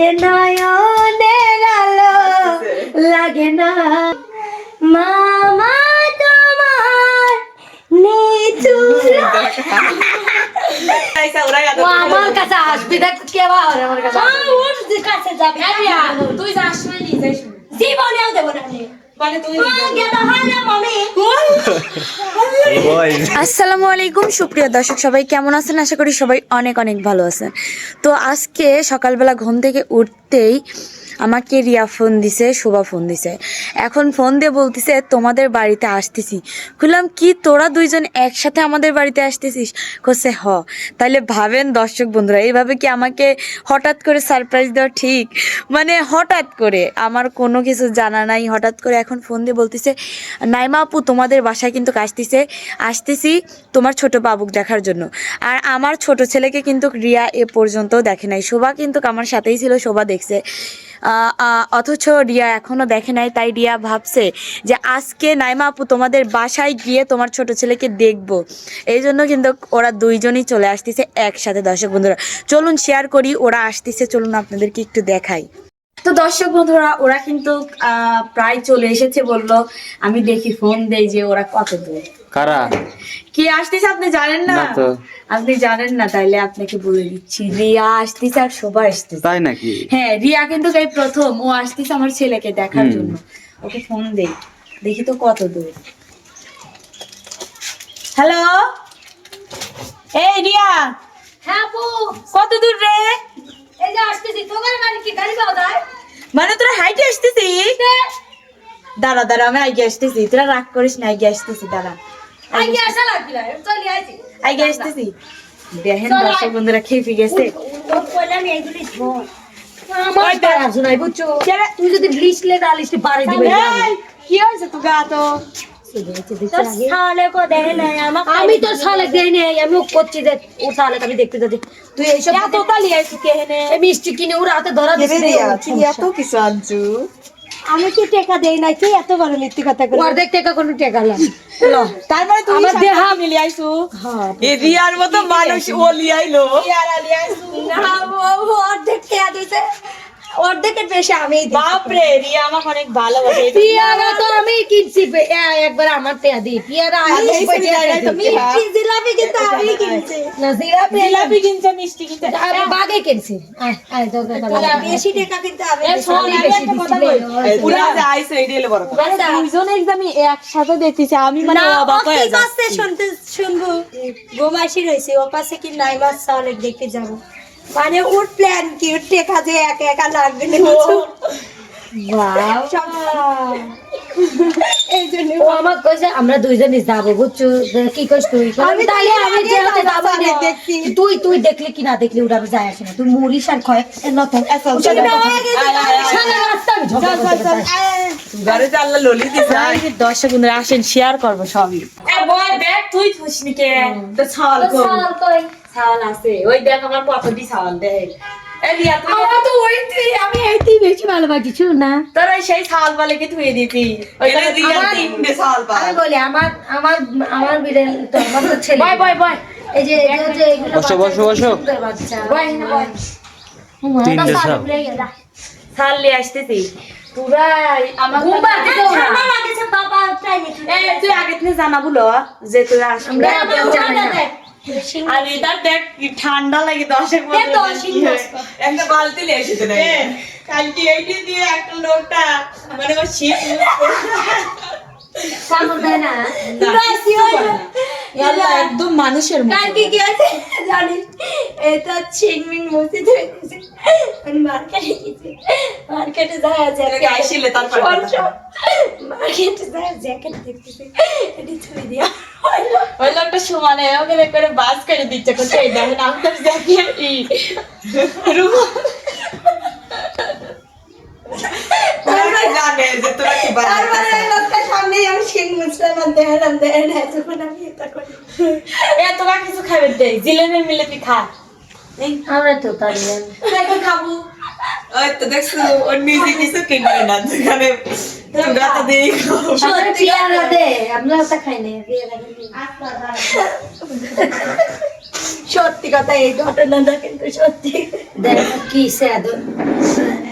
যে নয়নের আলো লাগে না। মামা তোমার নিচু আমার কাছে আসবি দেখ আমার কাছে ওর কাছে তুই যাস জীবনেও দেবো না আসসালামু আলাইকুম সুপ্রিয় দর্শক সবাই কেমন আছেন? আশা করি সবাই অনেক অনেক ভালো আছেন। তো আজকে সকালবেলা ঘুম থেকে উঠতেই আমাকে রিয়া ফোন দিছে, শোভা ফোন দিছে। এখন ফোন দিয়ে বলতেছে, তোমাদের বাড়িতে আসতেছি। খুললাম, কি তোরা দুইজন একসাথে আমাদের বাড়িতে আসতেছিস? কছে হ। তাহলে ভাবেন দর্শক বন্ধুরা, এইভাবে কি আমাকে হঠাৎ করে সারপ্রাইজ দেওয়া ঠিক? মানে হঠাৎ করে, আমার কোনো কিছু জানা নাই, হঠাৎ করে এখন ফোন দিয়ে বলতেছে, নাইমা আপু, তোমাদের বাসায় কিন্তু আসতেছে, আসতেছি তোমার ছোট বাবুক দেখার জন্য। আর আমার ছোট ছেলেকে কিন্তু রিয়া এ পর্যন্ত দেখে নাই। শোভা কিন্তু আমার সাথেই ছিল, শোভা দেখছে। অথচ রিয়া এখনও দেখে নাই, তাই রিয়া ভাবছে যে আজকে নাইমা আপু তোমাদের বাসায় গিয়ে তোমার ছোট ছেলেকে দেখব। এই জন্য কিন্তু ওরা দুইজনই চলে আসতেছে একসাথে, দর্শক বন্ধুরা। চলুন শেয়ার করি, ওরা আসতেছে, চলুন আপনাদেরকে একটু দেখাই। তো দর্শক বন্ধুরা, ওরা কিন্তু প্রায় চলে এসেছে বলল, আমি দেখি ফোন দেই যে ওরা কত দূর কারা? কি আসতেছে আপনি জানেন না। আপনি জানেন না তাইলে আপনাকে বলে দিচ্ছি। রিয়া আসতেছে আর শোভা আসতেছে। তাই নাকি? হ্যাঁ রিয়া কিন্তু এই প্রথম। ও আসতেছে আমার ছেলেকে দেখার জন্য। ওকে ফোন দেই। দেখি তো কত দূর। হ্যালো? এই রিয়া! হ্যাঁ, আপু, কত দূর রে? এই যে আসতেছি, তোদের বাড়ি কি গাড়ি পাওয়া যায়? মানে তোরা হাইটে আসতেছি দাঁড়া দাঁড়া আমি আগে আসতেছি। তোরা রাগ করিস না আগে আসতেছি দাঁড়া। আগে আসতেছি। দেখেন দর্শক বন্ধুরা খেপে গেছে? তুই যদি লিস্টলে না লিস্টে বাড়ি দিবে। কি হয়েছে তো? গা তোর আমি তো শালেক নাই। আমি করছি যে ও শালেক আমি দেখতে যাচ্ছি। তুই এইসব মিষ্টি কিনে ওর হাতে ধরা দিস এত কিছু আনছু? আমি কি টাকা দেই নাই? তুই এত বড় মিথ্যে কথা করি অর্ধেক টাকা কোনো টাকা না তারপরে মানে তুমি আমার দেহা মিলি আইছো হ্যাঁ এ রিয়ার মতো মানুষ ও লিয়াইলো। না ও অর্ধেক টাকা দিছে। অর্ধেকের বেশি আমি বাপ রে রিয়া আমাকে অনেক ভালোবাসে। পিয়ারা তো আমি কিনছি। একবার আমার দিই পিয়ারা আমি জিলাপি কিন্তু আমি কিনছি। না জিলাপি জিলাপি কিনছে। মিষ্টি কিনছে। আমি বাগে কিনছি। আয় আয় তো বেশি টাকা কিন্তু আমি বেশি একটা কথা কই। পুরা হলো বড়। আচ্ছা। দুইজন একদমই একসাথে দেখতেছি আমি মানে অবাক হয়ে যাচ্ছি। শুনতে শুনব? গোমাসি রয়েছে ও পাশে কি নাই মাছ চাওয়ালে দেখতে যাব। মানে ওর প্ল্যান কি? ওর টেকা যে একা একা লাগবে না এই জন্য ও আমার কইছে আমরা দুইজনই যাব বুঝছ? কি তুই? আমি তাহলে আমি আগে যেহেতু যাব যাব না, না, তুই তুই দেখলে কি না দেখলে যায় আসে না। তুই মরিস আর খয় নত দর্শক বন্ধুরা আসেন শেয়ার করব সবই। বয় দেখ তুই থুসনি কে? তো ছাল কো ছাল আছে। ওই দেখ আমার কতটি ছাল দেখ। আমি এইটি বেশি ভালোবাসি শুন না। তোরা সেই ছাল বলে কি ধুয়ে দিতি? ছাল আমি বলি আমার আমার আমার বিড়াল তো আমার তো ছেলে। বয় বয় বয়। এই যে এগুলো বসো, বসো, বসো। বাচ্চা। বয় এখানে বয় তিনটে সব ছাল নিয়ে আসতেছি। পুরাই আমার বাবা টাইমে এই তুই আগে থেকে জানাবুলো যে তুই আসবি আমরা। আর এটার দেখ কি ঠান্ডা লাগে দশের একটা বালতি নিয়ে এসেছে কালকে এইটি দিয়ে একটা লোকটা মানে ও শীত একদম মানুষের কালকে কি আছে জানিস এটা চিংমিং মসজিদ হয়েছে মার্কেটে গেছি। মার্কেটে যায় এটাকে আইসিলে তারপরে মার্কেটে যায় জ্যাকেট দেখতেছি। এটি ছুঁয়ে দিয়া। ওই লোকটা সমানে ওকে করে বাস করে দিচ্ছে। কোথায় দেখেন জ্যাকেট ই জানে যে তোরা কি তারপরে ওই লোকটার সামনেই আমি আর দেখালাম দেখেন এতক্ষণ আমি এটা করি এ তোরা কিছু খাবে দে জিলেনের মিলে তুই খা। আমরা তো পারি না দেখো খাব? ওই তো দেখছ ওর নিজে কিছু কিনবে না যেখানে তোরা তো দিয়ে খাব আমরা দে আমরা ওটা খাই না পেয়ারা খাই না। সত্যি কথা এই ঘটনাটা কিন্তু সত্যি। দেখো কি স্যাদ।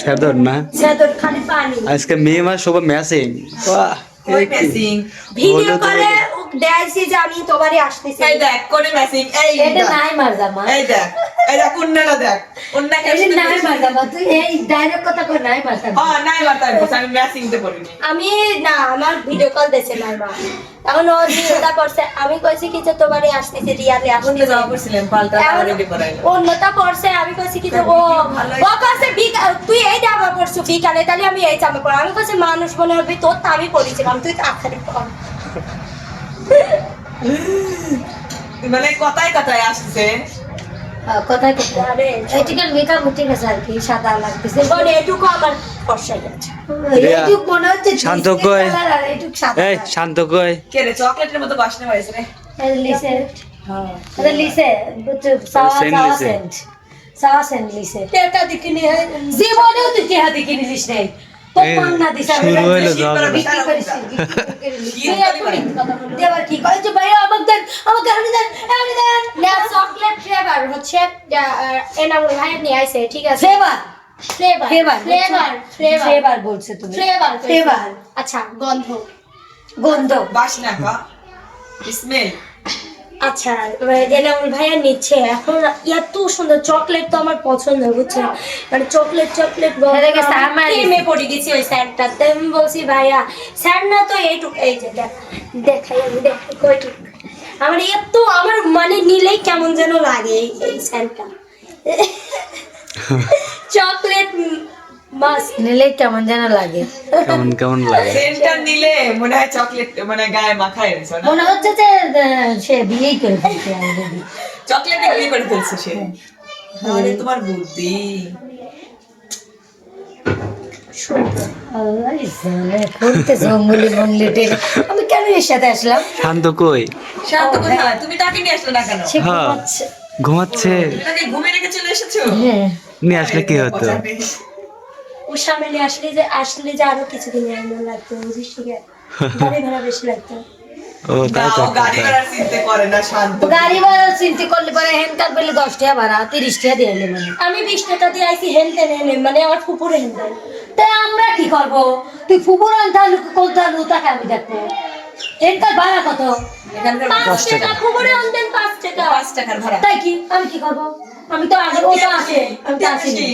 সাদর না? সেদর খালি পানি। আজকে মে মাস ম্যাচিং বাহ। ম্যাচিং ভিডিও কলে দেখাইছি যে আমি তোমারই আসতেছি। এই দেখ কোনে ম্যাচিং এই এটা নাই মার জামা এই দেখ এই দেখ দেখ। নাই মার জামা তুই এই ডাইরেক্ট কথা কই নাই মার জামা হ্যাঁ নাই আমি বলছি, আমি ম্যাচিং তে পড়িনি আমি না আমার ভিডিও কল নাই মা। এখন ও চিন্তা করছে আমি কইছি কি যে তোমারই আসতেছি রিয়ালে এখন তো আসতেছি। যাওয়া করছিলাম পাল্টা রেডি অন্যটা পড়ছে আমি কইছি কি যে ও ও কইছে তুই এই জামা পরছু বিকালে তাহলে আমি এই জামা পর আমি কইছি মানুষ মনে হবে তোর তো আমি পরেছিলাম তুই তাড়াতাড়ি পর মানে কথায় কথায় আসছে। হ্যাঁ, কথাই কথা আরে এই মেকআপ ঠিক আছে আর কি সাদা লাগতেছে। মানে এটুকু আমার মনে হচ্ছে শান্ত কই। আর এই শান্ত কই। কে রে চকলেটের মতো বাসনা হয়েছে রে। লিসে। আরে লিসে বুঝছ সাওয়া সেন্ট সাওয়া লিসে। সেন্ট। সাওয়া সেন্ট লিসে। এটা দেখিনি জীবনেও তুই টেহা দেখে নিলিস নাই শুরু হইল চকলেট ফ্লেভার হচ্ছে এনামুল ভাই নিয়ে আইছে ঠিক আছে? ফ্লেভার ফ্লেভার ফ্লেভার ফ্লেভার বলছে তুমি। ফ্লেভার ফ্লেভার আচ্ছা গন্ধ। গন্ধ। বাসনা স্মেল। আচ্ছা এনামুল ভাইয়া নিচ্ছে। এখন এত সুন্দর চকলেট তো আমার পছন্দ বুঝছ মানে চকলেট চকলেট হয়ে আমার প্রেমে পড়ে গেছি ওই স্যান্ডটাতে আমি বলছি ভাইয়া স্যান্ড না তো এইটুক এই যে দেখ দেখাই আমি দেখাই কইটুক আমার এত আমার মানে নিলেই কেমন যেন লাগে এই- স্যান্ডটা চকলেট নিলে কেমন যেন লাগে। কেমন কেমন লাগে? সেন্টার নিলে মনে হয় চকলেট মানে গায়ে মাখায় রয়েছে মনে হচ্ছে যে সে বিয়েই করে ফেলছে। চকলেটে বিয়ে করে ফেলছে সে? আরে তোমার বুদ্ধি। আমি কেন এর সাথে আসলাম? শান্ত কই? শান্ত কোথায়? তুমি তাকে নিয়ে আসলে না কেন? হ্যাঁ। ঘুমাচ্ছে। ঘুমাচ্ছে। তুমি রেখে চলে এসেছ? হ্যাঁ। নিয়ে আসলে কি হতো? ওর সামনে আসলে যে আসলে যে আরও কিছুদিন এমন লাগতো বুঝিস ঠিক আছে গাড়ি ভাড়া বেশি লাগতো। ও গাড়ি ভাড়া চিন্তা করলে পরে হেন বলে পেলে দশ টাকা ভাড়া তিরিশ টাকা দিয়ে মানে। আমি বিশ টাকা দিয়ে আইসি হেলতে নেনে মানে আমার ফুপুরে হেলতে তাই আমরা কি করব? তুই ফুপুর আনতে তাকে আমি দেখব। এনকার ভাড়া কত? পাঁচ টাকা ফুপুরে আনতেন পাঁচ টাকা। পাঁচ টাকার ভাড়া। তাই কি? আমি কি করব? আমি তো আগে ও তো আসে আমি তো আসিনি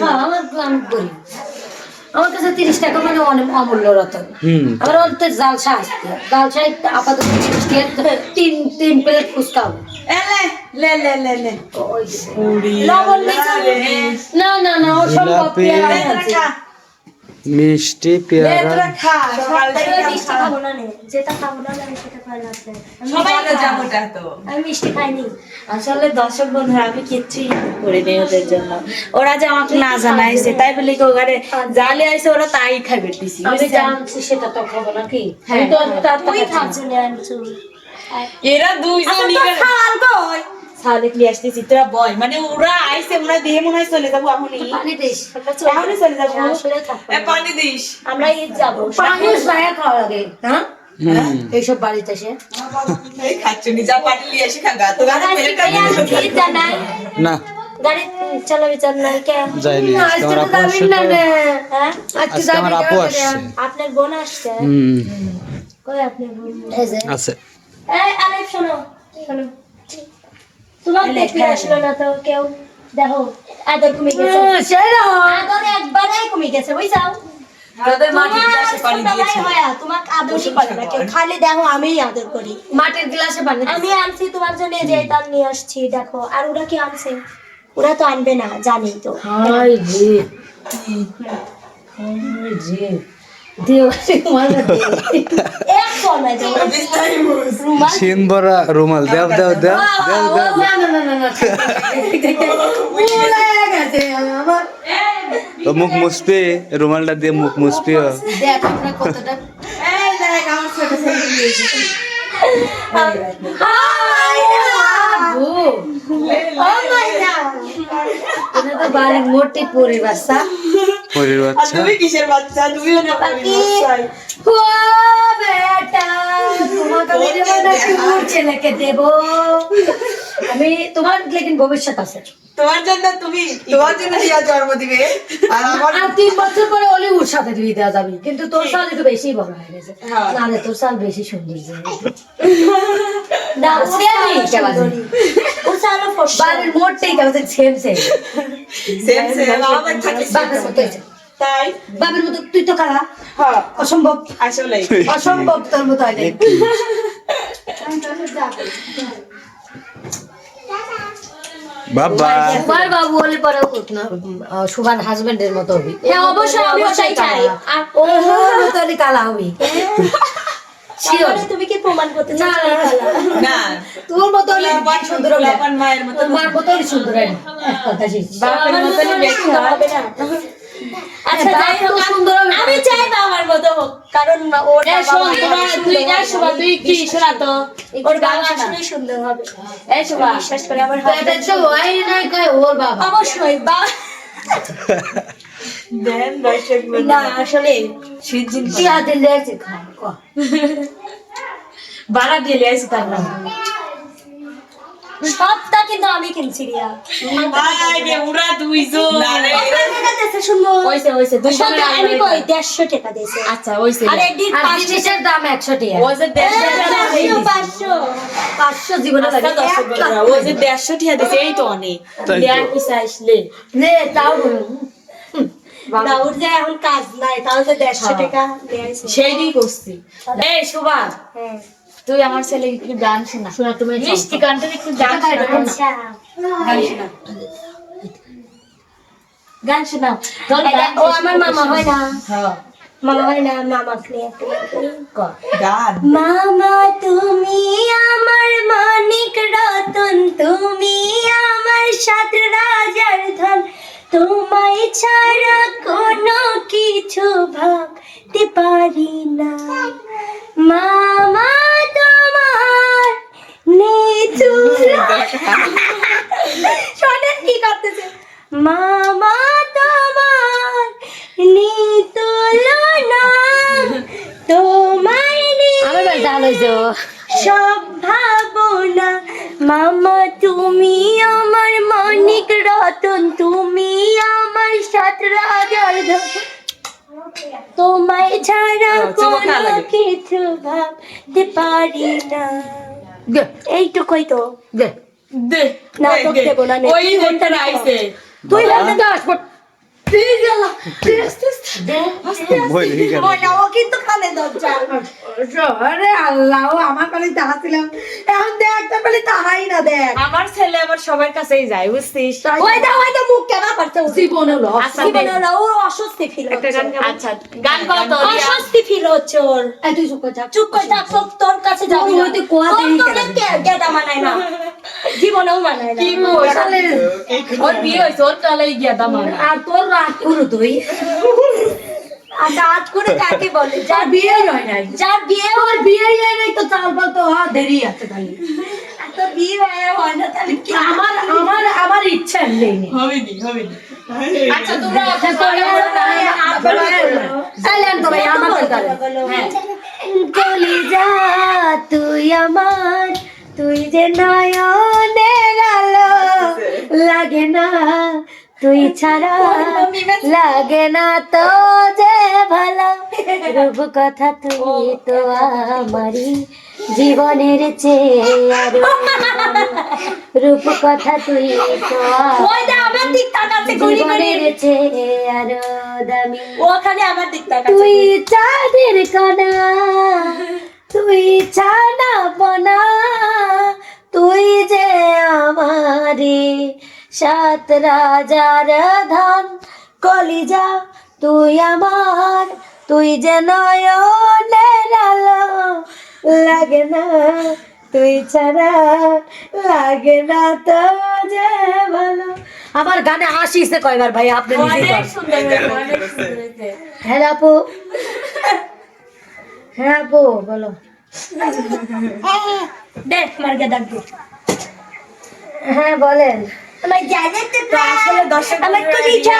হ্যাঁ আমার আমি করি আমার কাছে তিরিশ টাকা মানে অনেক অমূল্য রতন। আমার অন্তত জাল শাহ জাল আপাতত তিরিশ টাকা তিন তিন প্লেট ফুচকা লে লে লে লে লবণ না না না ও সম্ভব মিষ্টি পেয়ারা। আসলে দর্শক বন্ধুরা আমি কিচ্ছুই ওদের জন্য। ওরা যে আমাকে না জানাইছে তাই বলে কি ওখানে জালে আইছে ওরা তাই খাবে দিছি আমি জানছি সেটা তো খাব নাকি হ্যাঁ, তুই খাচ্ছ এরা দুইজন ক্লিয়ে তোরা বয়। মানে ওরা আইছে ওরা দেহে মনে হয় চলে যাব এখনই পানি দিস। এখনই চলে যাব। এ পানি দিস। আমরা ঈদ যাব। পানি ছায়া খাওয়া লাগে হ্যাঁ? এইসব বাড়িতে নি গাড়ি দিয়ে। না কে? যাইনি। আসছে হ্যাঁ? আচ্ছা, আজকে আমার আপু আসছে। আপনার বোন আসছে। কই আপনার বোন? আছে। এই আলেপ শোনো। শোনো। তোমার দেখতে আসলো না তো কেউ? দেখো আদর কমে গেছে। আদর একবারে কমে গেছে বুঝছাও? মাটির গ্লাসে পানি দিয়েছে। তোমাকে আদর করে না। কেউ খালি দেখো আমিই আদর করি। মাটির গ্লাসে পানি দিস। আমি আনছি তোমার জন্য যে তার নিয়ে আসছি দেখো। আর ওরা কি আনছে? ওরা তো আনবে না জানি তো। সিন ভরা রুমাল দেও দেও দেও দেও দেও মুখ মুসপি রুমালটা দিয়ে মুখ মুসপি মোটি পরিবার পরের আর বাচ্চা? তুমি কিসের বাচ্চা? তুমিও না পাখি। ও বেটা তোমাকে আমি দেবো না কুকুর ছেলেকে দেবো। আমি তোমার লেকিন ভবিষ্যৎ আছে। তোমার জন্য তুমি তোমার জন্য রিয়া জন্ম দিবে। আর আমার আর তিন বছর পরে অলিউড সাথে তুই দেওয়া যাবি। কিন্তু তোর সাল একটু বেশি বড় হয়ে গেছে। হ্যাঁ। নাহলে তোর সাল বেশি সুন্দর যে। না ও ওর? সুন্দরী। ওর চালও বাড়ির মোটটাই কেমন সেম সেম সেম সেম আমার থাকে তাই? বাপের মতো তুই তো কালা হ্যাঁ। অসম্ভব। আসলে অসম্ভব তোর মতো হয়। বাবা। একবার বাবু হলে পরে সুগার হাজবেন্ডের মতো হবি। হ্যাঁ, অবশ্যই আমি চাই। আর ও মতো হলে কালা হবি। তুমি কি প্রমাণ করতে চাও যে আমি কালা? না তোর মতো সুন্দর মায়ের মতো তোর মার মতো সুন্দর হয়। না। বাপের মতো আচ্ছা যাই হোক সুন্দর আমি চাই বাবার মতো হোক কারণ ওর এই বাবা শোন, মায়ের তোরা সুন্দর তুই যা শোভা, তুই কি শোনা তো? ওর গান বাবা সুন্দর হবে। এই শোভা বিশ্বাস করে আমার তো এটা তো হয় নাই কয় ওর বাবা? অবশ্যই বা দেন দর্শক না আসলে সিজিন কি হাতে লেগেছে খা বাড়া দিয়ে তার নাম সবটা কিন্তু আমি কিনছি রিয়া। ওরা দুইজন। শুনব। দুইজন আমি কই টাকা দিয়েছে। আচ্ছা আর দাম? টাকা। যে জীবনে লাগে। আচ্ছা, দশ এক লাখ টাকা। ও যে দেড়শো টাকা দিছে এই তো অনেক। নে তাও যে এখন কাজ নাই তাহলে তো দেড়শো হ্যাঁ। টাকা সেইটাই করছি। এই শোভা হ্যাঁ। তুই আমার ছেলে একটু গান শোনা। শোনা তুমি মিষ্টি গানটা একটু গান শোনা। আচ্ছা। গান শোনা। শোনাও তোর ও আমার মামা হয় না। হ্যাঁ। মামা হয় না মামা গান করি। কর। গান? মামা তুমি আমার মানিক রতন। তুমি আমার সাত রাজার ধন। তোমায় ছাড়া কোনো কিছু ভাবতে পারি না। মামা নেই শোনেন কি করতেছে? মামা দে, এইটুকুই তো। দে। দে। না তো। দেবো না ওই ঘণ্টা আইছে। তুই দাস তুই গেলা তুই আস্তে আস্তে আস্তে না, ও কিন্তু কানে দরজা। আরে আল্লাহ ও আমার কাছে তাহাছিলাম। এখন দেখতে পেলে তাহাই না দেখ। আমার ছেলে আবার সবার কাছেই যায় বুঝছিস? ওই দা ওই দা মুখ কেন করতে জীবন হলো আচ্ছা জীবনে দেখ। ওরা ও অস্বস্তি ফিল একটা হচ্ছে। গাও। আচ্ছা গান কর তো অস্বস্তি ফিল হচ্ছে ওর। এই তুই চুপ করে চুপ করে তোর- কাছে যাবি তুই না। হয়তো কোয়া দেরি তো গেদা মানায় না? জীবনেও মানায় না। কি? ওর বিয়ে হয়েছে ওর কালেই গিয়া দামান আর তোর রাগ করু তুই। আর করে কাকে বলে? যার যার বিয়ে হয় নাই। যার বিয়ে বিয়ে হয় নাই তো চাল বল তো হ্যাঁ দেরি আছে তাহলে। তো বিয়ে হয় না তাহলে কি? আমার আমার আমার ইচ্ছা নেই। নেই হবে নি হবে নি আচ্ছা তোমরা সাইলেন্ট ভাই আমার দরকার হ্যাঁ তুই আমার তুই যে নয়নের আলো লাগে না তুই ছাড়া লাগে না তো যে ভালো। রূপ কথা তুই তো আমারই জীবনের চেয়ে আরও। রূপ কথা তুই তো আমার জীবনের চেয়ে আরও দামি। আমার তুই চাঁদের কণা। তুই ছানা বনা তুই যে আমারে সাত রাজার ধন কলিজা তুই আমার তুই যে নয়নের আলো লাগে না তুই ছাড়া লাগে না তো যে ভালো। আমার গানে আসিছে কয়বার ভাই? আপনি নিজে। হ্যাঁ আপু। হ্যাঁ আপু বলো। দেখ মার্কে ডাকবো হ্যাঁ বলেন। আমার জানেন তো তো আসলে দর্শক আমার কলিজা।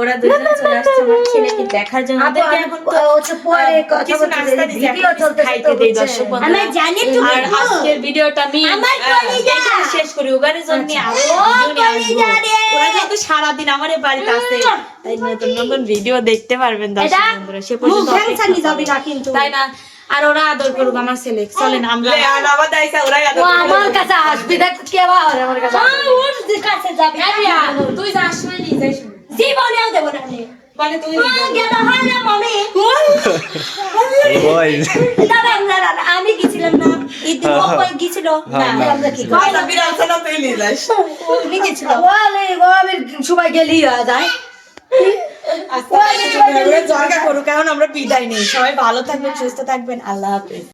ওরা দুজনে চলে আসছে আমার ছেলেকে দেখার জন্য? ওদেরকে এখন তো পরে কথা বলতে নাস্তা দেরি, দিছি, ভিডিও এখন খাইতে দেই দর্শক বন্ধুরা। আমার জানেন তো আর আজকের ভিডিওটা আমি আমার কলিজা। শেষ করি ওগানের জন্য আরও ভিডিও নিয়ে আসব। কলিজা রে। সারাদিন আমার এই বাড়িতে আছে তাই নতুন নতুন ভিডিও দেখতে পারবেন দর্শক বন্ধুরা সে পর্যন্ত তাই না? আর ওরা আদর করুক আমার ছেলে চলেন আমরা লে, আর আবার দাইসা, ওরাই আদর ও আমার কাছে আসবি দেখ কে আমার কাছে ওর কাছে যাবি তুই যাস না নিয়ে। জীবনেও দেবো না আমি। মানে তুই গেল হয় না মনে ওই দাঁড়ান, দাঁড়ান, আমি গেছিলাম না ঈদ দিন ও কই গেছিল হ্যাঁ, না। আমরা কি আচ্ছা, বিড়াল ছানা তুই নিয়ে যাস। উনি গেছিল ওয়ালে ওয়ালে সবাই গেলি হয়ে যায় জর্গা করুক কারণ আমরা বিদায় নেই। সবাই ভালো থাকবেন সুস্থ থাকবেন। আল্লাহ হাফেজ।